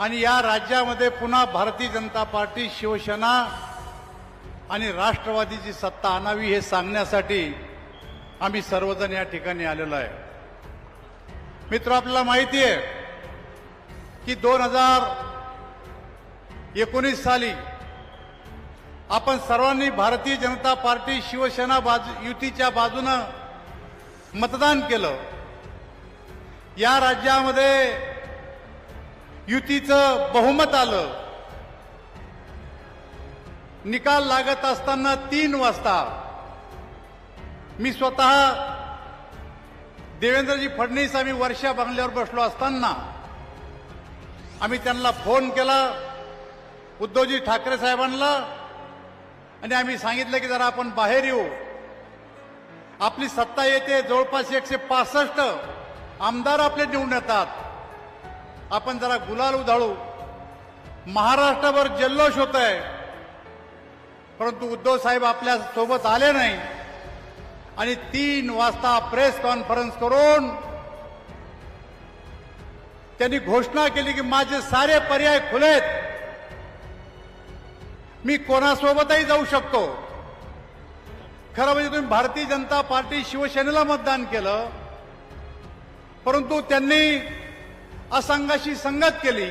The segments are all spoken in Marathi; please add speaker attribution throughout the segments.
Speaker 1: आणि या राज्यामध्ये पुन्हा भारतीय जनता पार्टी शिवसेना आणि राष्ट्रवादीची सत्ता आणावी हे सांगण्यासाठी आम्ही सर्वजण या ठिकाणी आलेलो आहे. मित्र आपल्याला माहिती आहे की दोन हजार एकोणीस साली आपण सर्वांनी भारतीय जनता पार्टी शिवसेना बाजू युतीच्या बाजूनं मतदान केलं. या राज्यामध्ये युतीचं बहुमत आलं. निकाल लागत असताना तीन वाजता मी स्वतः देवेंद्रजी फडणवीस आम्ही वर्षा बंगल्यावर बसलो असताना आम्ही त्यांना फोन केला उद्धवजी ठाकरे साहेबांना आणि आम्ही सांगितलं की जरा आपण बाहेर येऊ. आपली सत्ता येते जवळपास एकशे पासष्ट आमदार आपले निवडून येतात. आपण जरा गुलाल उधाळू. महाराष्ट्रभर जल्लोष होत आहे परंतु उद्धव साहेब आपल्यासोबत आले नाही. आणि तीन वाजता प्रेस कॉन्फरन्स करून त्यांनी घोषणा केली की माझे सारे पर्याय खुलेत. मी कोणासोबतही जाऊ शकतो. खरं म्हणजे तुम्ही भारतीय जनता पार्टी शिवसेनेला मतदान केलं. परंतु त्यांनी असंघाशी संगत केली.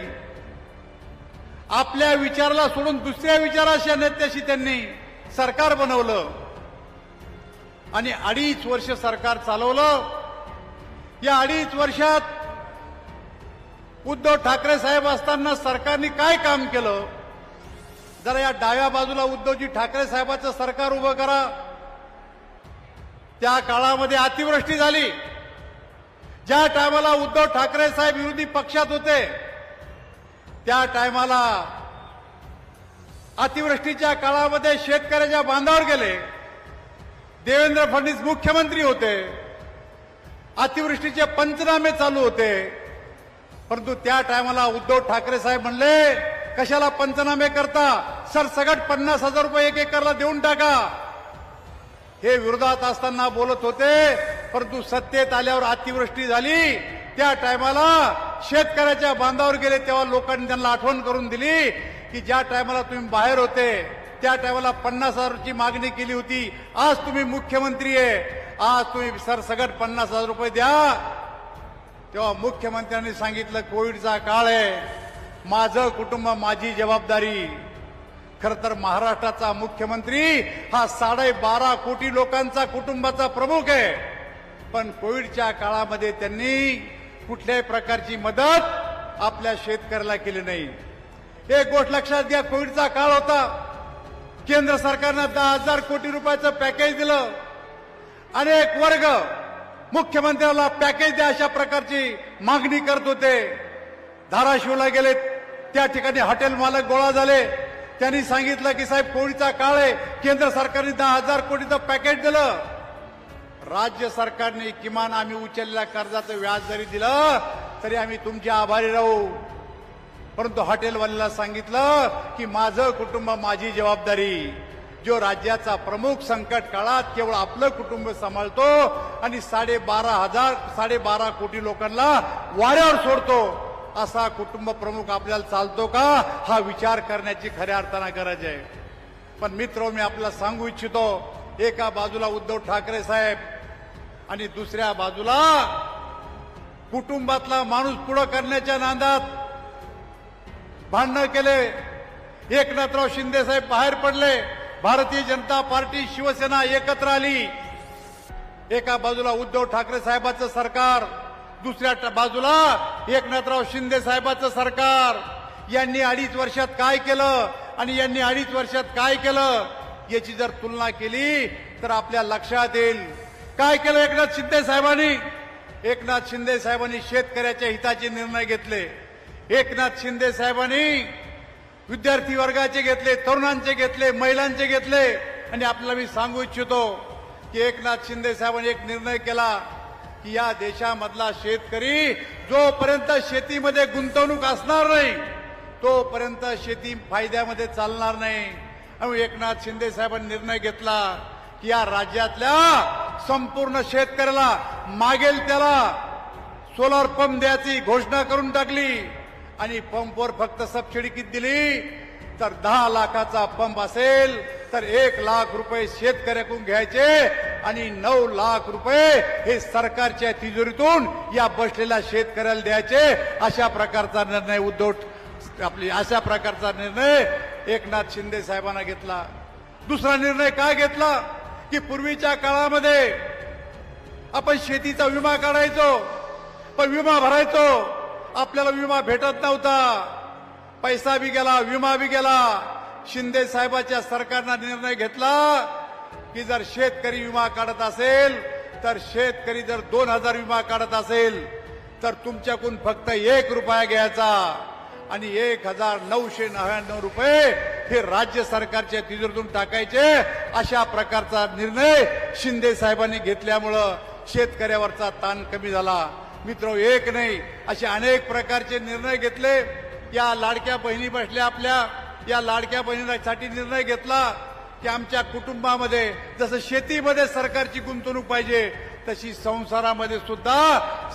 Speaker 1: आपल्या विचाराला सोडून दुसऱ्या विचाराच्या नेत्याशी त्यांनी सरकार बनवलं. आणि अडीच वर्ष सरकार चालवलं. या अडीच वर्षात उद्धव ठाकरे साहेब असताना सरकारने काय काम केलं? जरा या डाव्या बाजूला उद्धवजी ठाकरे साहेबांचं सरकार उभं करा. त्या काळामध्ये अतिवृष्टी झाली. ज्या टायमाला उद्धव ठाकरे साहेब विरोधी पक्षात होते त्या टायमाला अतिवृष्टीच्या काळामध्ये शेतकऱ्याच्या बांधावर गेले. देवेंद्र फडणवीस मुख्यमंत्री होते. अतिवृष्टीचे पंचनामे चालू होते. परंतु त्या टायमाला उद्धव ठाकरे साहेब म्हणले कशाला पंचनामे करता? सरसगट पन्नास हजार रुपये एक एकरला देऊन टाका. हे विरोधात असताना बोलत होते परंतु सत्तेत आल्यावर अतिवृष्टी झाली. त्या टायमाला शेतकऱ्याच्या बांधावर गेले तेव्हा लोकांनी त्यांना आठवण करून दिली की ज्या टायमाला तुम्ही बाहेर होते त्या टायमाला पन्नास हजारची मागणी केली होती. आज तुम्ही मुख्यमंत्री आहे. आज तुम्ही सरसगट पन्नास हजार रुपये द्या. तेव्हा मुख्यमंत्र्यांनी सांगितलं कोविडचा काळ आहे. माझं कुटुंब माझी जबाबदारी. खर तर महाराष्ट्राचा मुख्यमंत्री हा साडेबारा कोटी लोकांचा कुटुंबाचा प्रमुख आहे. पण कोविडच्या काळामध्ये त्यांनी कुठल्याही प्रकारची मदत आपल्या शेतकऱ्याला केली नाही. एक गोष्ट लक्षात घ्या कोविडचा काळ होता. केंद्र सरकारनं दहा हजार कोटी रुपयाचं पॅकेज दिलं. अनेक वर्ग मुख्यमंत्र्याला पॅकेज द्या अशा प्रकारची मागणी करत होते. धाराशिवला गेले त्या ठिकाणी हॉटेल मालक गोळा झाले. त्यांनी सांगितलं की साहेब कोविडचा काळ आहे. केंद्र सरकारने दहा हजार कोटीचं पॅकेज दिलं. राज्य सरकारने किमान आम्ही उचललेल्या कर्जाचं व्याज जरी दिलं तरी आम्ही तुमचे आभारी राहू. परंतु हॉटेलवाल्याला सांगितलं की माझं कुटुंब माझी जबाबदारी. जो राज्याचा प्रमुख संकट काळात केवळ आपलं कुटुंब सांभाळतो आणि साडेबारा हजार साडेबारा कोटी लोकांना वाऱ्यावर सोडतो असा कुटुंब प्रमुख आपल्याला चालतो का? हा विचार करण्याची खऱ्या अर्थानं गरज आहे. पण मित्र मी आपल्याला सांगू इच्छितो एका बाजूला उद्धव ठाकरे साहेब आणि दुसऱ्या बाजूला कुटुंबातला माणूस पुढं करण्याच्या नांदात भांडणं केले. एकनाथराव शिंदे साहेब बाहेर पडले. भारतीय जनता पार्टी शिवसेना एकत्र आली. एका बाजूला उद्धव ठाकरे साहेबाचं सरकार दुसऱ्या ट- बाजूला एकनाथराव शिंदे साहेबाचं सरकार. यांनी अडीच वर्षात काय केलं आणि यांनी अडीच वर्षात काय केलं? याची जर तुलना केली तर आपल्या लक्षात येईल. काय केलं एकनाथ शिंदे साहेबांनी? एकनाथ शिंदे साहेबांनी शेतकऱ्याच्या हिताचे निर्णय घेतले. एकनाथ शिंदे साहेबांनी विद्यार्थी वर्गाचे घेतले तरुणांचे घेतले महिलांचे घेतले. आणि आपल्याला मी सांगू इच्छितो की एकनाथ शिंदे साहेबांनी एक निर्णय केला की या देशामधला शेतकरी जोपर्यंत शेतीमध्ये गुंतवणूक असणार नाही तोपर्यंत शेती फायद्यामध्ये चालणार नाही. आणि एकनाथ शिंदे साहेबांनी निर्णय घेतला की या राज्यातल्या संपूर्ण शेतकऱ्याला मागेल त्याला सोलर पंप द्यायची घोषणा करून टाकली आणि पंपवर फक्त सबसिडी किती दिली? तर दहा लाखाचा पंप असेल तर एक लाख रुपये शेतकऱ्याकडून घ्यायचे आणि नऊ लाख रुपये हे सरकारच्या तिजोरीतून या बसलेल्या शेतकऱ्याला द्यायचे. अशा प्रकारचा निर्णय उद्धव आपली अशा प्रकारचा निर्णय एकनाथ शिंदे साहेबांना घेतला. दुसरा निर्णय काय घेतला? की पूर्वीच्या काळामध्ये आपण शेतीचा विमा काढायचो पण विमा भरायचो. आपल्याला विमा भेटत नव्हता. पैसा बी गेला विमा बी गेला. शिंदे साहेबाच्या सरकारनं निर्णय घेतला की जर शेतकरी विमा काढत असेल तर शेतकरी जर दोन हजार विमा काढत असेल तर तुमच्याकडून फक्त एक रुपया घ्यायचा. आणि एक हजार नऊशे नव्याण्णव रुपये हे राज्य सरकारच्या तिजोरीतून टाकायचे अशा प्रकारचा निर्णय शिंदे साहेबांनी घेतल्यामुळं शेतकऱ्यावरचा ताण कमी झाला. मित्र एक नाही असे अनेक प्रकारचे निर्णय घेतले. या लाडक्या बहिणी बसल्या आपल्या. या लाडक्या बहिणीसाठी निर्णय घेतला की आमच्या कुटुंबामध्ये जसं शेतीमध्ये सरकारची गुंतवणूक पाहिजे तशी संसारामध्ये सुद्धा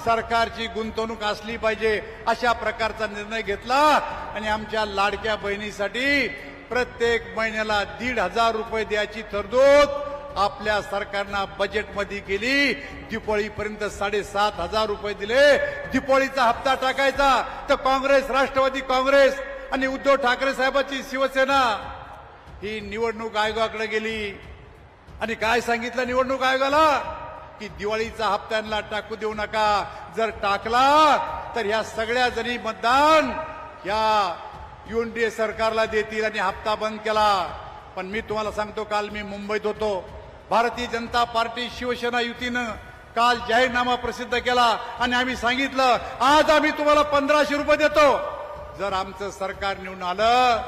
Speaker 1: सरकारची गुंतवणूक असली पाहिजे अशा प्रकारचा निर्णय घेतला आणि आमच्या लाडक्या बहिणीसाठी प्रत्येक महिन्याला दीड हजार रुपये द्यायची तरतूद आपल्या सरकारनं बजेटमध्ये केली. दिवाळीपर्यंत साडेसात हजार रुपये दिले. दिवाळीचा हप्ता टाकायचा. तर काँग्रेस राष्ट्रवादी काँग्रेस आणि उद्धव ठाकरे साहेबांची शिवसेना ही निवडणूक आयोगाकडे गेली. आणि काय सांगितलं निवडणूक आयोगाला? की दिवाळीचा हप्त्यांना टाकू देऊ नका. जर टाकला तर ह्या सगळ्या जणी मतदान या युएनडीए सरकारला देतील आणि हप्ता बंद केला. पण मी तुम्हाला सांगतो काल मी मुंबईत होतो. भारतीय जनता पार्टी शिवसेना युतीनं काल जाहीरनामा प्रसिद्ध केला आणि आम्ही सांगितलं आज आम्ही तुम्हाला पंधराशे रुपये देतो. जर आमचं सरकार निवडून आलं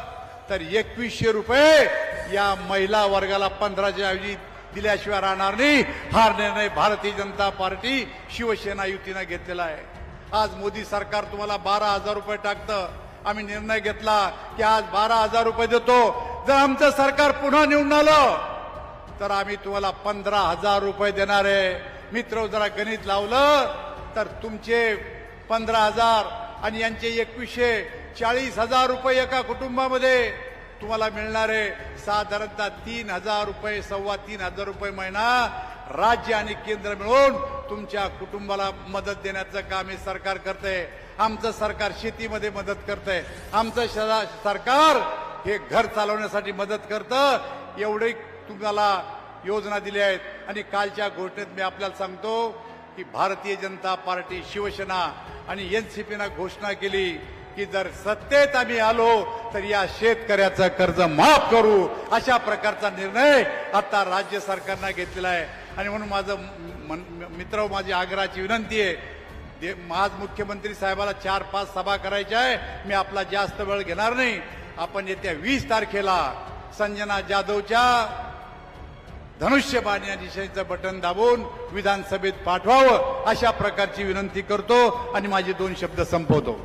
Speaker 1: तर एकवीसशे रुपये या महिला वर्गाला पंधराच्या ऐवजी दिल्याशिवाय राहणार नाही. हा निर्णय भारतीय जनता पार्टी शिवसेना युतीनं घेतलेला आहे. आज मोदी सरकार तुम्हाला बारा हजार रुपये टाकतं. आम्ही निर्णय घेतला की आज बारा हजार रुपये देतो. जर आमचं सरकार पुन्हा निवडून आलं तर आम्ही तुम्हाला पंधरा हजार रुपये देणार आहे. मित्र जरा गणित लावलं तर तुमचे पंधरा हजार आणि यांचे एकवीसशे चाळीस हजार रुपये एका कुटुंबामध्ये तुम्हाला मिळणार आहे साधारणतः तीन हजार रुपये सव्वा तीन हजार रुपये महिना राज्य आणि केंद्र मिळून तुमच्या कुटुंबाला मदत देण्याचं काम हे सरकार करते आमचं सरकार शेतीमध्ये मदत करतंय. आमचं शरा- सरकार हे घर चालवण्यासाठी मदत करतं. एवढे तुम्हाला योजना दिल्या आहेत. आणि कालच्या घोषणेत मी आपल्याला सांगतो की भारतीय जनता पार्टी शिवसेना आणि एनसीपीनं घोषणा केली. की जर सत्तेत आम्ही आलो तर या शेतकऱ्याचं कर्ज माफ करू. अशा प्रकारचा निर्णय आता राज्य सरकारनं घेतलेला आहे. आणि म्हणून माझं मन- मित्र माझी आग्रहाची विनंती आहे आज मुख्यमंत्री साहेबाला चार पाच सभा करायच्या आहे मी आपला जास्त वेळ घेणार नाही. आपण येत्या वीस तारखेला संजना जाधवच्या धनुष्यबाण या दिशेचं बटन दाबून विधानसभेत पाठवावं अशा प्रकारची विनंती करतो आणि माझे दोन शब्द संपवतो.